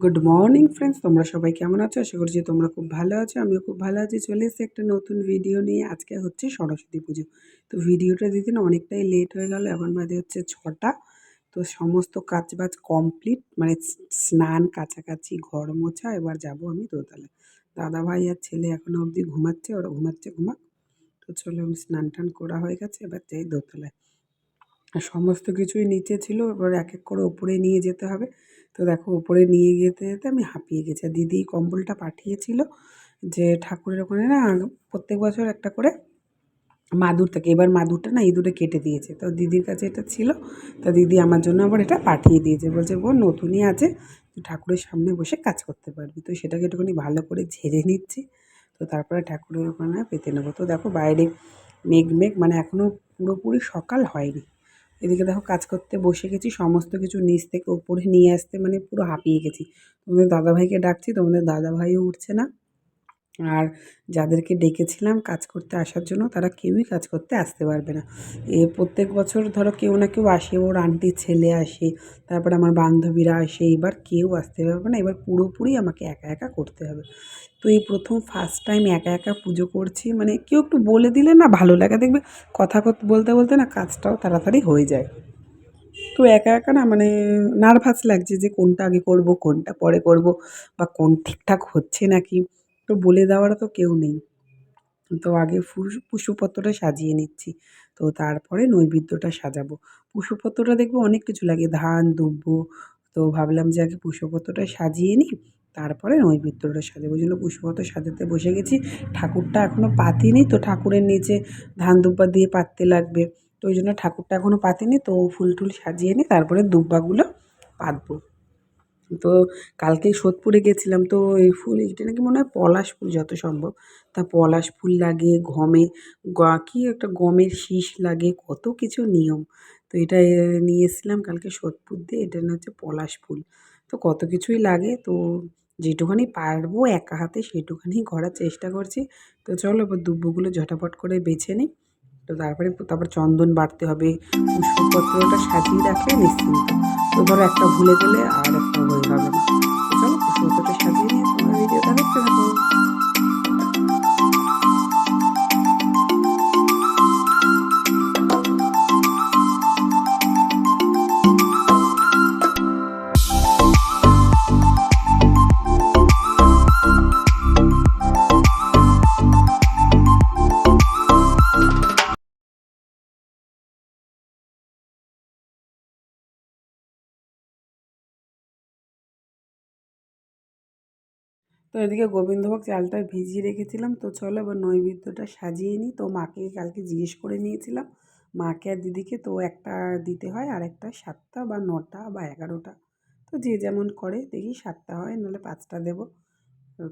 Good morning friends তোমরা সবাই কেমন আছো? আশা করছি তোমরা খুব ভালো আছো। আমিও খুব ভালো আছি। চলে এসেছি একটা নতুন ভিডিও নিয়ে। আজকে হচ্ছে সরস্বতী পুজো। তো ভিডিওটা দিতে না অনেকটাই লেট হয়ে গেল, এখন বাজে হচ্ছে ছটা। তো সমস্ত কাজ বাজ কমপ্লিট মানে স্নান, কাছাকাছি, ঘর মোছা, এবার যাব আমি দোতলায়। দাদা ভাই আর ছেলে এখনও অবধি ঘুমাচ্ছে, ওরা ঘুমাচ্ছে, ঘুমাক। তো চলো আমি স্নান টান করা হয়ে গেছে, এবার যাই দোতলায়। আর সমস্ত কিছুই নিচে ছিল, এবার এক এক করে ওপরে নিয়ে যেতে হবে। তো দেখো ওপরে নিয়ে যেতে যেতে আমি হাঁপিয়ে গেছি। আর দিদি কম্বলটা পাঠিয়েছিল যে ঠাকুরের ওখানে না প্রত্যেক বছর একটা করে মাদুর থাকে। এবার মাদুরটা না ইঁদুরে কেটে দিয়েছে। তো দিদির কাছে এটা ছিল। তো দিদি আমার জন্য আবার এটা পাঠিয়ে দিয়েছে। বলছে, বোন, নতুনই আছে। তুই ঠাকুরের সামনে বসে কাজ করতে পারবি। তো সেটাকে একটুখানি ভালো করে ঝেড়ে নিচ্ছি। তো তারপরে ঠাকুরের ওখানে পেতে নেব। তো দেখো বাইরে মেঘ মেঘ মানে এখনও পুরোপুরি সকাল হয়নি। এদিকে দেখো কাজ করতে বসে গেছি, সমস্ত কিছু নিচ থেকে উপরে নিয়ে আসতে মানে পুরো হাঁপিয়ে গেছি। তোমাদের দাদাভাইকে ডাকছি, তোমাদের দাদাভাইও উঠছে না। আর যাদেরকে ডেকেছিলাম কাজ করতে আসার জন্য, তারা কেউই কাজ করতে আসতে পারবে না। এ প্রত্যেক বছর ধরো কেউ না কেউ আসে, ওর আন্টির ছেলে আসে, তারপর আমার বান্ধবীরা আসে, এবার কেউ আসতে পারবে না, এবার পুরোপুরি আমাকে একা একা করতে হবে। তো এই প্রথম ফার্স্ট টাইম একা একা পুজো করছি মানে কেউ একটু বলে দিলে না ভালো লাগে, দেখবে কথা বলতে বলতে না কাজটাও তাড়াতাড়ি হয়ে যায়। তো একা একা না মানে নার্ভাস লাগছে যে কোনটা আগে করব, কোনটা পরে করব, বা কোন ঠিকঠাক হচ্ছে নাকি? তো বলে দেওয়ার তো কেউ নেই। তো আগে পুষ্পপত্রটা সাজিয়ে নিচ্ছি। তো তারপরে নৈবেদ্যটা সাজাবো। পুষ্পপত্রটা দেখব অনেক কিছু লাগে, ধান, দুব্ব। তো ভাবলাম যে আগে পুষ্পপত্রটা সাজিয়ে নিই, তারপরে নৈবেদ্যটা সাজাবো। ওই জন্য পুষ্পপত্র সাজাতে বসে গেছি। ঠাকুরটা এখনও পাতিনি, তো ঠাকুরের নিচে ধান, দুব্বা দিয়ে পাততে লাগবে। তো ওই জন্য ঠাকুরটা এখনও পাতিনি, তো ফুল টুল সাজিয়ে নিই তারপরে দুব্বাগুলো পাতবো। তো কালকেই সোদপুরে গেছিলাম, তো এই ফুল এটা নাকি মনে হয় পলাশ ফুল যত সম্ভব। তা পলাশ ফুল লাগে গমে কী একটা গমের শীষ লাগে, কত কিছু নিয়ম। তো এটা নিয়ে এসেছিলাম কালকে সোদপুর দিয়ে, এটা না হচ্ছে পলাশ ফুল। তো কত কিছুই লাগে, তো যেটুখানি পারব একা হাতে সেটুখানি করার চেষ্টা করছি। তো চলো এবার দুব্বগুলো ঝটাপট করে বেছে নিই। তো তারপরে তারপর চন্দন বাড়তে হবে। পুষ্পপত্রটা সাজিয়ে রাখলে নিশ্চিন্ত। তো ধরো একটা ভুলে গেলে আর একটা হয়ে হবে না। চলো পুষ্পপত্রটা সাজিয়ে নিয়ে তোমার ভিডিওটা দেখতে থাকো। তো এদিকে গোবিন্দভোগ চালটা ভিজিয়ে রেখেছিলাম। তো চলো এবার নৈবেদ্যটা সাজিয়ে নিই। তো মাকে কালকে জিজ্ঞেস করে নিয়েছিলাম, মাকে আর দিদিকে তো একটা দিতে হয়, আর একটা সাতটা বা নটা বা এগারোটা। তো যে যেমন করে, দেখি সাতটা হয়, নাহলে পাঁচটা দেবো।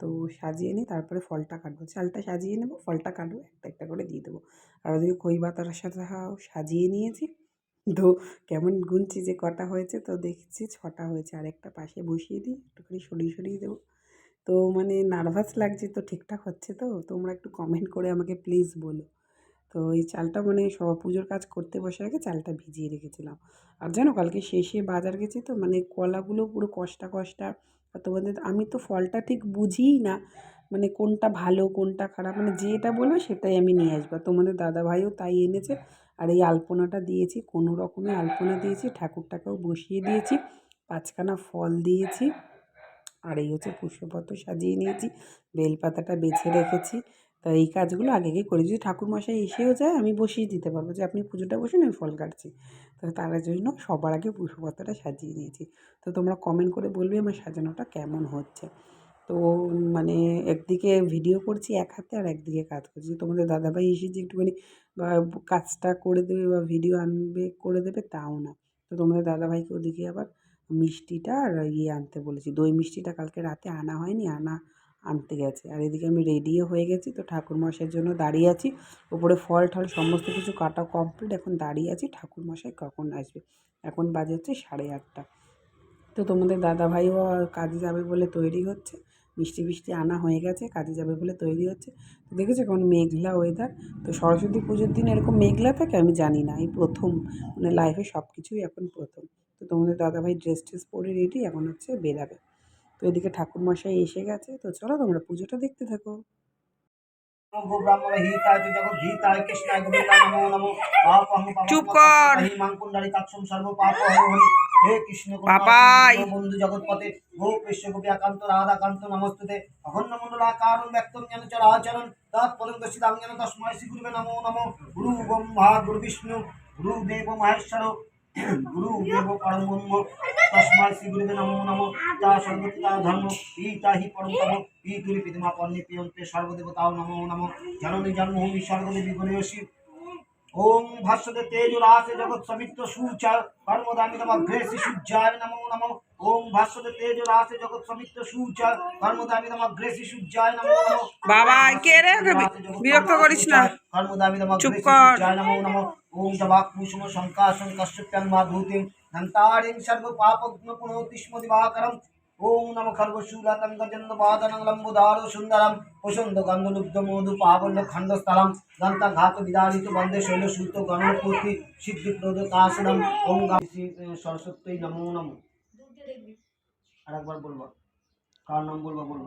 তো সাজিয়ে নিই, তারপরে ফলটা কাটবো। চালটা সাজিয়ে নেব, ফলটা কাটবো, একটা একটা করে দিয়ে দেবো। আর ওদিকে খই বাতার সাথে সাজিয়ে নিয়েছি। তো কেমন গুনছি যে কটা হয়েছে, তো দেখছি ছটা হয়েছে। আর একটা পাশে বসিয়ে দিই, একটুখানি সরিয়ে সরিয়ে দেবো। তো মানে নার্ভাস লাগছে তো ঠিকঠাক হচ্ছে তো? তোমরা একটু কমেন্ট করে আমাকে প্লিজ বলো। তো এই চালটা মানে সব পুজোর কাজ করতে বসে আগে চালটা ভিজিয়ে রেখেছিলাম। আর জানো কালকে শেষে বাজার গেছি তো মানে কলাগুলো পুরো কষ্টা কষ্টা। আর তোমাদের আমি তো ফলটা ঠিক বুঝিই না মানে কোনটা ভালো, কোনটা খারাপ মানে যেটা বলবে সেটাই আমি নিয়ে আসব। তোমাদের দাদাভাইও তাই এনেছে। আর এই আলপনাটা দিয়েছি, কোনো রকমের আলপনা দিয়েছি, ঠাকুরটাকেও বসিয়ে দিয়েছি, পাঁচখানা ফল দিয়েছি। আর এই হচ্ছে পুষ্পপত্র সাজিয়ে নিয়েছি, বেলপাতাটা বেছে রেখেছি। তা এই কাজগুলো আগে আগে করে যদি ঠাকুরমশাই এসেও যায়, আমি বসিয়ে দিতে পারব। যে আপনি পুজোটা বসুন আমি ফল কাটছি। তো তার জন্য সবার আগে পুষ্পপত্রটা সাজিয়ে নিয়েছি। তো তোমরা কমেন্ট করে বলবে আমার সাজানোটা কেমন হচ্ছে। তো মানে একদিকে ভিডিও করছি এক হাতে আর একদিকে কাজ করছি। তোমাদের দাদাভাই এসে যে একটুখানি, বা কাজটা করে দেবে বা ভিডিও আনবে, করে দেবে, তাও না। তো তোমাদের দাদাভাইকে ওদিকে আবার মিষ্টিটা আর ইয়ে আনতে বলেছি। দই মিষ্টিটা কালকে রাতে আনা হয়নি, আনা আনতে গেছে। আর এদিকে আমি রেডিও হয়ে গেছি, তো ঠাকুরমশাইয়ের জন্য দাঁড়িয়ে আছি। ওপরে ফল ঠল সমস্ত কিছু কাটা কমপ্লিট এখন দাঁড়িয়ে আছি। ঠাকুরমশাই কখন আসবে? এখন বাজে হচ্ছে সাড়ে আটটা। তো তোমাদের দাদাভাইও কাজে যাবে বলে তৈরি হচ্ছে। মিষ্টি ফিষ্টি আনা হয়ে গেছে, কাজে যাবে বলে তৈরি হচ্ছে। তো দেখেছি কেমন মেঘলা ওয়েদার তো সরস্বতী পুজোর দিন এরকম মেঘলা থাকে? আমি জানি না, এই প্রথম মানে লাইফে সব কিছুই এখন প্রথম। তো তোমাদের দাদাভাই ড্রেস ট্রেস পরে রেডি এখন হচ্ছে বেরাবে। তো এদিকে ঠাকুরমশাই এসে গেছে। তো চলো তোমরা পুজোটা দেখতে থাকো। চুপ কর। হি কৃষ্ণ। বন্ধু জগৎপতে গো কৃষ্ণ গোপী একান্ত রাধাকান্ত নমস্তুতে অখণ্ড মণ্ডলাকারং ব্যক্তং যেন চরাচরণ তৎপদং দশিতাং যেন তস্মৈ শ্রী গুরুবে নমো নমো গুরু ব্রহ্মা, গুরু বিষ্ণু, গুরু দেব মহেশ্বর গুরু, দেব পরম ব্রহ্ম শ্রী গুরুবে নমো নমো, তা সর্বতা ধর্ম পিতা হি পরম তম পিতুরি পিতমা পন্নি পিয়ন্তে সর্বদেবতাও নমো নমো। জননী জন্মভূমি সর্বদেবী গণেশী ওম ভাস্বতে তেজ রাসে জগৎ সমিত্র সূচা কর্মদামি তম অগ্রেসি নমো নমো ওম ভাস্বতে তেজ রাসে জগৎ সমিত্র সূচা কর্মদামি তম অগ্রেসি নমো নমো বাবা, কে রে? বিরক্ত করিস না। কর্মদামি তম চুপ অগ্রেসি কর। সূর্যায় নমো নমো ওম জবাক কুসুম শঙ্কাশং কশ্যপ্যাং মাধুতিং ধন্তারিং সর্ব পাপগ্ন পুনঃতিষ্ম দিবাকরম ওম নম খর্গশূলতং গজন্দ বাদনং লম্বুদারো সুন্দরম প্রসন্দ গন্ধলুব্ধ মধু পাবল্য খণ্ডস্থলম গন্তা ঘাত বিদারিত বন্দে শৈল সূত গণপতি সিদ্ধি প্রদতাসনম ওম শ্রী সরস্বতী নমো নমো। আরেকবার বলব। কার নাম বলব? বলব।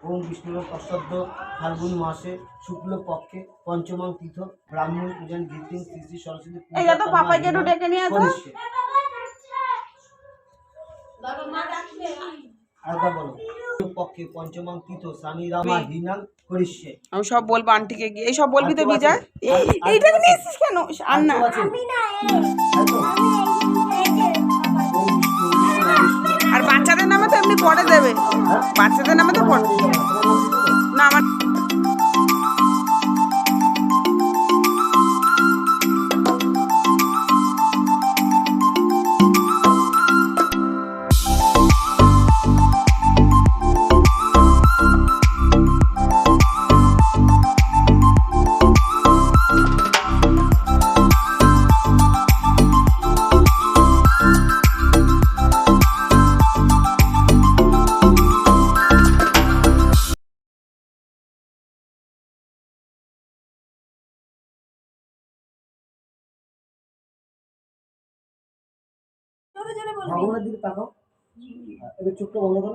ওম বিষ্ণুর তৎসদ্য ফাল্গুন মাসে শুক্ল পক্ষে পঞ্চমং তীর্থ ব্রাহ্মণ পূজন গীতিং শ্রী শ্রী সরস্বতী পূজা ডেকে নিয়ে পক্ষে পঞ্চমং রামা হিনাং করিষ্যে আমি সব বলব আন্টিকে গিয়ে। এই সব বলবি তো বিজয়? এইটা কেন? আর না আর বাচ্চাদের নামে তো এমনি পরে দেবে। হ্যাঁ? বাচ্চাদের নামে তো পরে ভগবানের দিকে তাকাও। এবার চোখটা বন্ধ করো।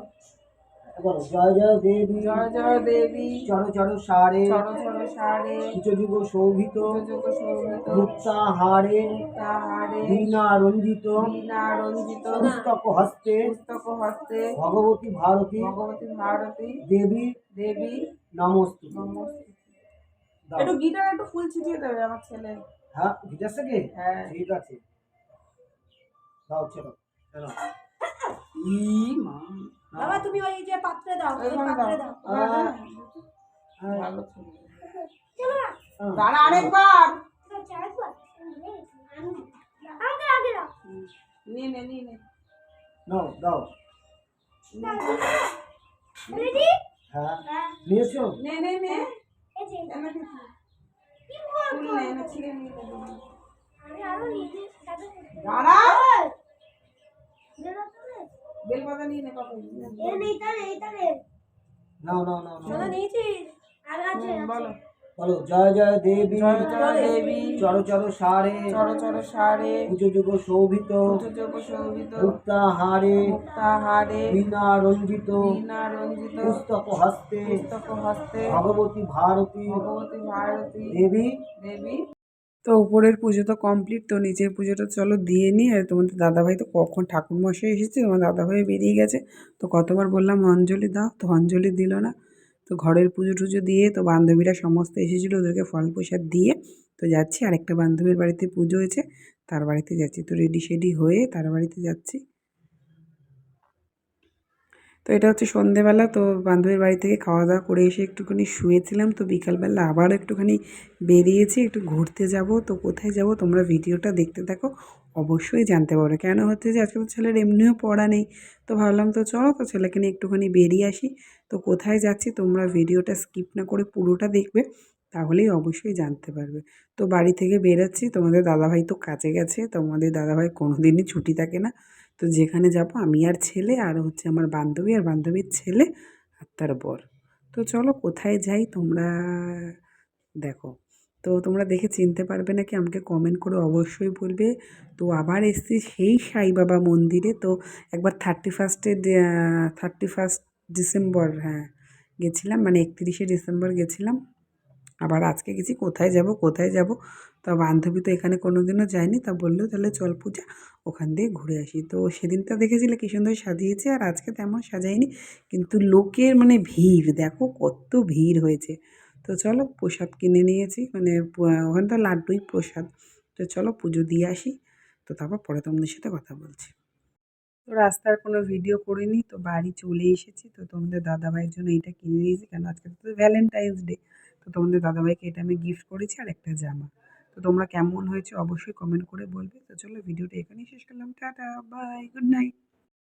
বলো জয় জয় দেবী। জয় জয় দেবী। চর চর সারে। ছড় ছড় সারে। যুগ শোভিত। যোগ শোভিত। মুক্তা হারে। তাহারে বীণা রঞ্জিত। বীণা রঞ্জিত। পুস্তক হস্তে। পুস্তক হস্তে। ভগবতী ভারতী। ভগবতী ভারতী। দেবী। দেবী। নমস্তে নমস্তে একটু গিটার একটু ফুল ছিটিয়ে দেবে আমার ছেলে। হ্যাঁ গিটার থেকে? হ্যাঁ। ঠিক আছে। দাও চলো চলো বাবা তুমি ওই যে পাত্রে দাও পাত্রে দাও। চলো হ্যাঁ। দাঁড়া আরেকবার। আমাকে আগে দাও। নিয়ে নে নিয়ে নে নাও দাও রেডি? হ্যাঁ। নিয়েছো? নে নে নে। এই যে। এনে কি বল ফুল নে এনে নিয়ে দে। আমি আরও নিজে দাঁড়া। বেলপাতা নিয়ে নে কত এ নেই তারে এই তারে নাও নাও নাও নাও চলো আর আছে বলো। বলো জয় জয় দেবী। জয় জয় দেবী। চর চর সারে। চর চর সারে। পুজো যুগ শোভিত। যোগ শোভিত। মুক্তা হারে মুক্তাহারে। বীণা রঞ্জিত বীণা রঞ্জিত পুস্তক হস্তে পুস্তক হস্তে ভগবতী ভারতী। ভগবতী ভারতী। দেবী। দেবী। তো উপরের পুজো তো কমপ্লিট তো নিচের পুজোটা চলো দিয়ে নিই আর তোমাদের দাদাভাই তো কখন ঠাকুরমশাই এসেছে, তোমার দাদাভাই বেরিয়ে গেছে। তো কতবার বললাম, অঞ্জলি দাও। তো অঞ্জলি দিল না। তো ঘরের পুজো টুজো দিয়ে তো বান্ধবীরা সমস্ত এসেছিল ওদেরকে ফল প্রসাদ দিয়ে। তো যাচ্ছি, আরেকটা বান্ধবীর বাড়িতে পুজো হয়েছে, তার বাড়িতে যাচ্ছি। তো রেডি শেডি হয়ে তার বাড়িতে যাচ্ছি। তো এটা হচ্ছে সন্ধেবেলা, তো বান্ধবীর বাড়ি থেকে খাওয়া দাওয়া করে এসে একটুখানি শুয়েছিলাম, তো বিকালবেলা আবার একটুখানি বেরিয়েছি, একটু ঘুরতে যাব, তো কোথায় যাব তোমরা ভিডিওটা দেখতে থাকো, অবশ্যই জানতে পারো। কেন হচ্ছে যে আজকে তো ছেলের এমনিও পড়া নেই, তো ভাবলাম তো চলো তো ছেলেকে নিয়ে একটুখানি বেরিয়ে আসি, তো কোথায় যাচ্ছি তোমরা ভিডিওটা স্কিপ না করে পুরোটা দেখবে তাহলেই অবশ্যই জানতে পারবে। তো বাড়ি থেকে বেরোচ্ছি, তোমাদের দাদাভাই তো কাজে গেছে তোমাদের দাদাভাই কোনো দিনই ছুটি থাকে না। তো যেখানে যাব আমি আর ছেলে, আর হচ্ছে আমার বান্ধবী, আর বান্ধবীর ছেলে, আর তার বর। তো চলো কোথায় যাই তোমরা দেখো। তো তোমরা দেখে চিনতে পারবে নাকি, আমাকে কমেন্ট করে অবশ্যই বলবে। তো আবার এসেছি সেই সাই বাবা মন্দিরে, তো একবার থার্টি ফার্স্টে থার্টি ফার্স্ট ডিসেম্বর হ্যাঁ গেছিলাম মানে একত্রিশে ডিসেম্বর গেছিলাম। আবার আজকে গেছি, কোথায় যাব কোথায় যাব? তা বান্ধবী তো এখানে কোনো দিনও যায়নি, তা বলল তাহলে চল পূজা, ওখান দিয়ে ঘুরে আসি। তো সেদিনটা দেখেছিলে কী সুন্দর সাজিয়েছে, আর আজকে তেমন সাজায়নি, কিন্তু লোকের মানে ভিড়, দেখো কত ভিড় হয়েছে। তো চলো প্রসাদ কিনে নিয়েছি মানে ওখানে তো লাড্ডুই প্রসাদ। তো চলো পুজো দিয়ে আসি, তো তারপর পরে তোমাদের সাথে কথা বলছি। তো রাস্তার কোনো ভিডিও করিনি, তো বাড়ি চলে এসেছি, তো তোমাদের দাদাভাইয়ের জন্য এইটা কিনে নিয়েছি, কেন আজকে তো ভ্যালেন্টাইন্স ডে তো তোমাদের দাদাভাইকে এটা আমি গিফট করেছি আর একটা জামা। তো তোমরা কেমন হয়েছে অবশ্যই কমেন্ট করে বলবে। তো চলো ভিডিওটা এখানেই শেষ করলাম। Tata bye good night